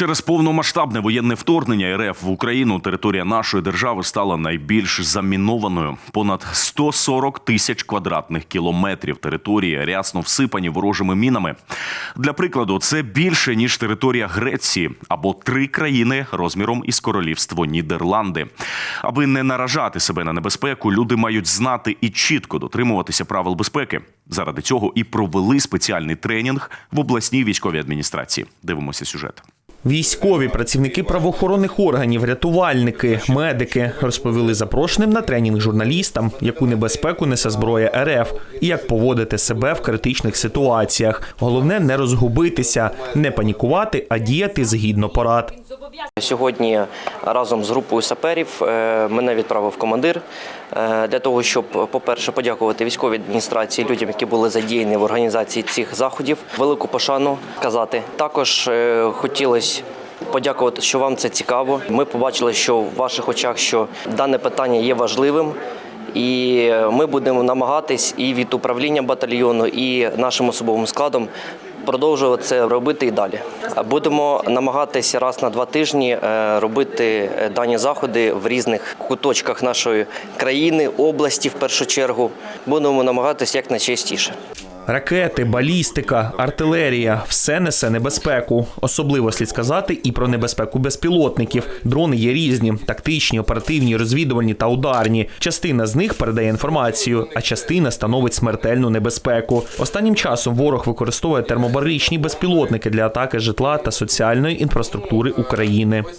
Через повномасштабне воєнне вторгнення РФ в Україну територія нашої держави стала найбільш замінованою. Понад 140 тисяч квадратних кілометрів території рясно всипані ворожими мінами. Для прикладу, це більше ніж територія Греції або три країни розміром із королівство Нідерланди. Аби не наражати себе на небезпеку, люди мають знати і чітко дотримуватися правил безпеки. Заради цього і провели спеціальний тренінг в обласній військовій адміністрації. Дивимося сюжет. Військові працівники правоохоронних органів, рятувальники, медики розповіли запрошеним на тренінг журналістам, яку небезпеку несе зброя РФ і як поводити себе в критичних ситуаціях. Головне не розгубитися, не панікувати, а діяти згідно порад. Сьогодні разом з групою саперів е, мене відправив командир е, для того, щоб, по-перше, подякувати військовій адміністрації людям, які були задіяні в організації цих заходів, велику пошану казати. Також е, хотілося подякувати, що вам це цікаво. Ми побачили, що в ваших очах що дане питання є важливим. І ми будемо намагатись і від управління батальйону, і нашим особовим складом продовжувати це робити і далі. Будемо намагатися раз на два тижні е, робити е, дані заходи в різних куточках нашої країни, області в першу чергу. Будемо намагатися як найчастіше. Ракети, балістика, артилерія все несе небезпеку. Особливо слід сказати і про небезпеку безпілотників. Дрони є різні: тактичні, оперативні, розвідувальні та ударні. Частина з них передає інформацію, а частина становить смертельну небезпеку. Останнім часом ворог використовує термобаричні безпілотники для атаки житла та соціальної інфраструктури України. Ось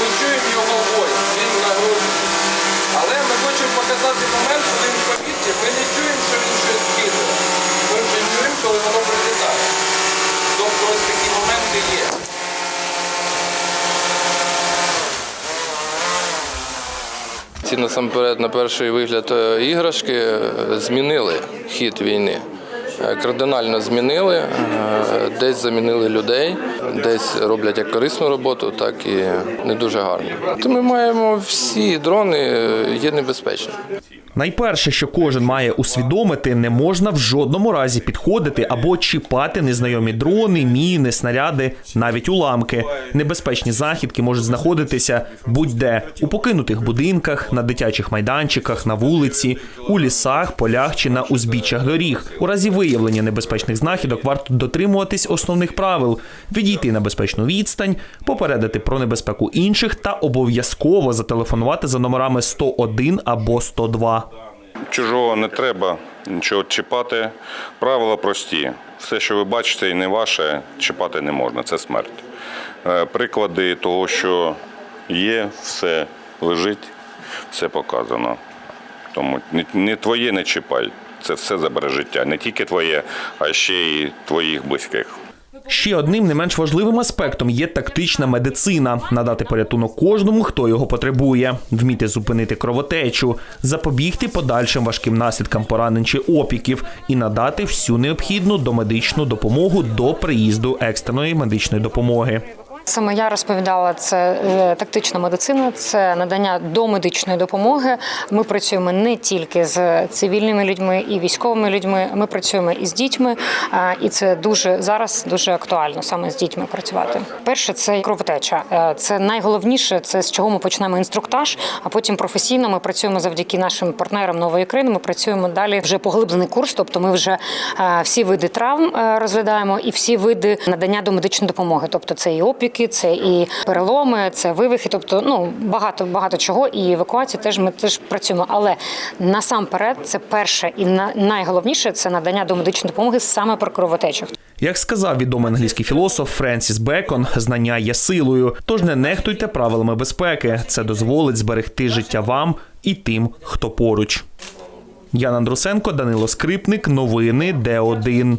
ми чуємо його вой, він нагрузиться. Але ми хочемо показати момент, повітрі. Ми не чуємо, що він щось скидає. Ми вже чуємо, коли воно прилітає. Тобто ось такі моменти є. Ці насамперед на перший вигляд е, іграшки е, змінили хід війни. Е, Кардинально змінили, е, десь замінили людей, десь роблять як корисну роботу, так і не дуже гарно. То ми маємо всі дрони е, є небезпечні. Найперше, що кожен має усвідомити, не можна в жодному разі підходити або чіпати незнайомі дрони, міни, снаряди, навіть уламки. Небезпечні західки можуть знаходитися будь-де у покинутих будинках, на дитячих майданчиках, на вулиці, у лісах, полях чи на узбіччях доріг. У разі виявлення небезпечних знахідок варто дотримуватись основних правил: відійти на безпечну відстань, попередити про небезпеку інших та обов'язково зателефонувати за номерами 101 або 102. Чужого не треба нічого чіпати. Правила прості. Все, що ви бачите і не ваше, чіпати не можна. Це смерть. Е, Приклади того, що є, все лежить, все показано. Тому не твоє не чіпай. Це все забере життя. Не тільки твоє, а ще й твоїх близьких. Ще одним не менш важливим аспектом є тактична медицина надати порятунок кожному, хто його потребує, вміти зупинити кровотечу, запобігти подальшим важким наслідкам поранень чи опіків і надати всю необхідну домедичну допомогу до приїзду екстреної медичної допомоги. Саме я розповідала це е, тактична медицина, це надання домедичної допомоги. Ми працюємо не тільки з цивільними людьми і військовими людьми. Ми працюємо і з дітьми, і це дуже зараз дуже актуально саме з дітьми працювати. Перше це кровотеча. Е, Це найголовніше, це з чого ми почнемо інструктаж, а потім професійно ми працюємо завдяки нашим партнерам нової країни. Ми працюємо далі вже поглиблений курс, тобто ми вже е, всі види травм розглядаємо і всі види надання домедичної допомоги. Тобто це і опіки, це і переломи, це вивихи, тобто ну багато багато чого. І евакуацію теж ми теж працюємо. Але насамперед, це перше і на- найголовніше це надання домедичної допомоги саме при кровотечах. Як сказав відомий англійський філософ Френсіс Бекон, знання є силою. Тож не нехтуйте правилами безпеки. Це дозволить зберегти життя вам і тим, хто поруч. Ян Андрусенко, Данило Скрипник, новини Д1.